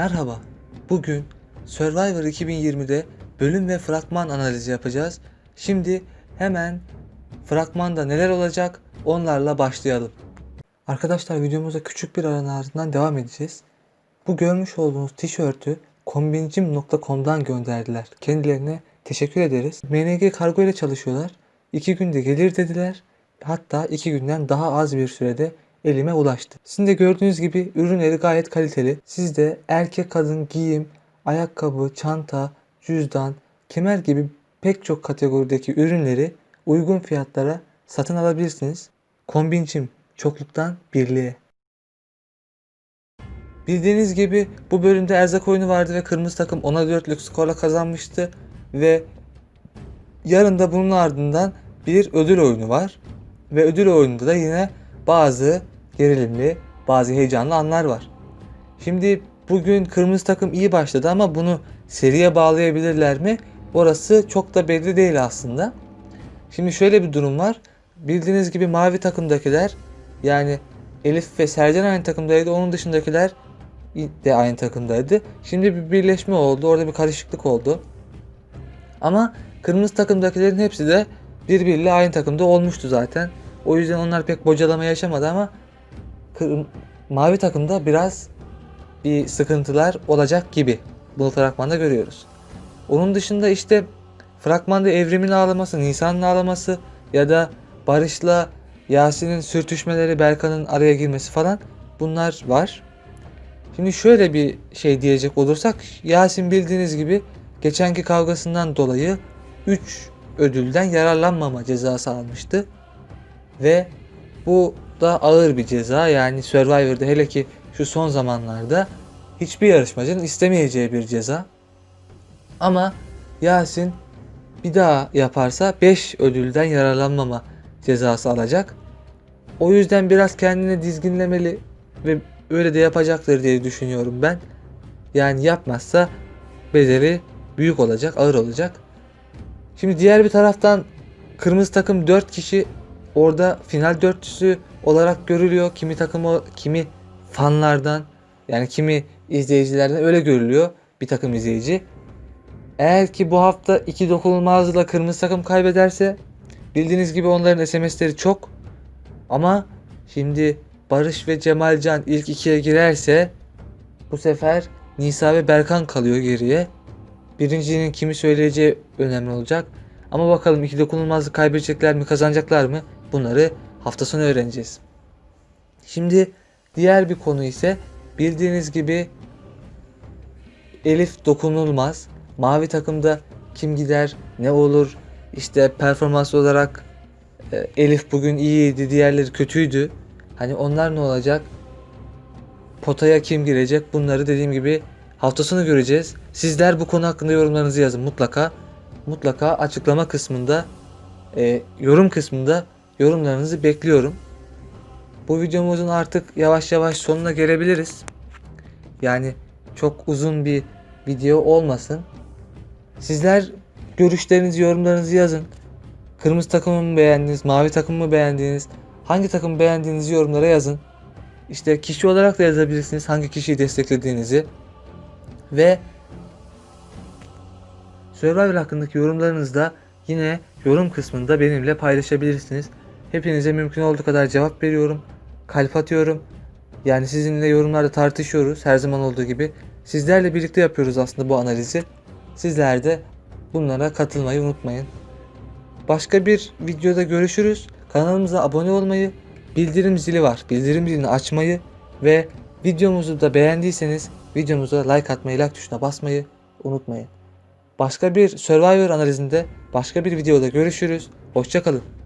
Merhaba. Bugün Survivor 2020'de bölüm ve fragman analizi yapacağız. Şimdi hemen fragmanda neler olacak onlarla başlayalım. Arkadaşlar videomuza küçük bir aranın ardından devam edeceğiz. Bu görmüş olduğunuz tişörtü kombincim.com'dan gönderdiler. Kendilerine teşekkür ederiz. MNG kargo ile çalışıyorlar. 2 günde gelir dediler. Hatta 2 günden daha az bir sürede elime ulaştı. Sizin de gördüğünüz gibi ürünleri gayet kaliteli. Siz de erkek kadın giyim, ayakkabı, çanta, cüzdan, kemer gibi pek çok kategorideki ürünleri uygun fiyatlara satın alabilirsiniz. Kombincim çokluktan birliğe. Bildiğiniz gibi bu bölümde erzak oyunu vardı ve kırmızı takım 10'a 4'lük skorla kazanmıştı ve yarın da bunun ardından bir ödül oyunu var ve ödül oyununda da yine bazı gerilimli, bazı heyecanlı anlar var. Şimdi bugün kırmızı takım iyi başladı ama bunu seriye bağlayabilirler mi? Orası çok da belli değil aslında. Şimdi şöyle bir durum var. Bildiğiniz gibi mavi takımdakiler yani Elif ve Sercan aynı takımdaydı. Onun dışındakiler de aynı takımdaydı. Şimdi bir birleşme oldu. Orada bir karışıklık oldu. Ama kırmızı takımdakilerin hepsi de birbiriyle aynı takımda olmuştu zaten. O yüzden onlar pek bocalama yaşamadı ama kır- mavi takımda biraz bir sıkıntılar olacak gibi. Bunu fragmanda görüyoruz. Onun dışında işte fragmanda Evrim'in ağlaması, Nisan'ın ağlaması ya da Barış'la Yasin'in sürtüşmeleri, Berkan'ın araya girmesi falan bunlar var. Şimdi şöyle bir şey diyecek olursak Yasin bildiğiniz gibi geçenki kavgasından dolayı 3 ödülden yararlanmama cezası almıştı. Ve bu da ağır bir ceza. Yani Survivor'da hele ki şu son zamanlarda hiçbir yarışmacının istemeyeceği bir ceza. Ama Yasin bir daha yaparsa 5 ödülden yararlanmama cezası alacak. O yüzden biraz kendini dizginlemeli ve öyle de yapacaktır diye düşünüyorum ben. Yani yapmazsa bedeli büyük olacak, ağır olacak. Şimdi diğer bir taraftan kırmızı takım 4 kişi orada final dörtlüsü olarak görülüyor. Kimi takımı, kimi fanlardan yani kimi izleyicilerden öyle görülüyor bir takım izleyici. Eğer ki bu hafta iki dokunulmazla kırmızı takım kaybederse bildiğiniz gibi onların SMS'leri çok. Ama şimdi Barış ve Cemalcan ilk ikiye girerse bu sefer Nisa ve Berkan kalıyor geriye. Birincinin kimi söyleyeceği önemli olacak. Ama bakalım iki dokunulmazlık kaybedecekler mi kazanacaklar mı bunları hafta sonu öğreneceğiz. Şimdi diğer bir konu ise bildiğiniz gibi Elif dokunulmaz. Mavi takımda kim gider, ne olur, işte performans olarak e, Elif bugün iyiydi, diğerleri kötüydü. Hani onlar ne olacak? Potaya kim girecek? Bunları dediğim gibi hafta sonu göreceğiz. Sizler bu konu hakkında yorumlarınızı yazın mutlaka. Mutlaka açıklama kısmında, e, yorum kısmında yorumlarınızı bekliyorum. Bu videomuzun artık yavaş yavaş sonuna gelebiliriz. Yani çok uzun bir video olmasın. Sizler görüşlerinizi, yorumlarınızı yazın. Kırmızı takımı mı beğendiniz, mavi takımı mı beğendiniz? Hangi takımı beğendiğinizi yorumlara yazın. İşte kişi olarak da yazabilirsiniz hangi kişiyi desteklediğinizi. Ve Survivor hakkındaki yorumlarınızı da yine yorum kısmında benimle paylaşabilirsiniz. Hepinize mümkün olduğu kadar cevap veriyorum. Kalp atıyorum. Yani sizinle yorumlarda tartışıyoruz her zaman olduğu gibi. Sizlerle birlikte yapıyoruz aslında bu analizi. Sizler de bunlara katılmayı unutmayın. Başka bir videoda görüşürüz. Kanalımıza abone olmayı, bildirim zili var. Bildirim zilini açmayı ve videomuzu da beğendiyseniz videomuza like atmayı, like tuşuna basmayı unutmayın. Başka bir Survivor analizinde başka bir videoda görüşürüz. Hoşçakalın.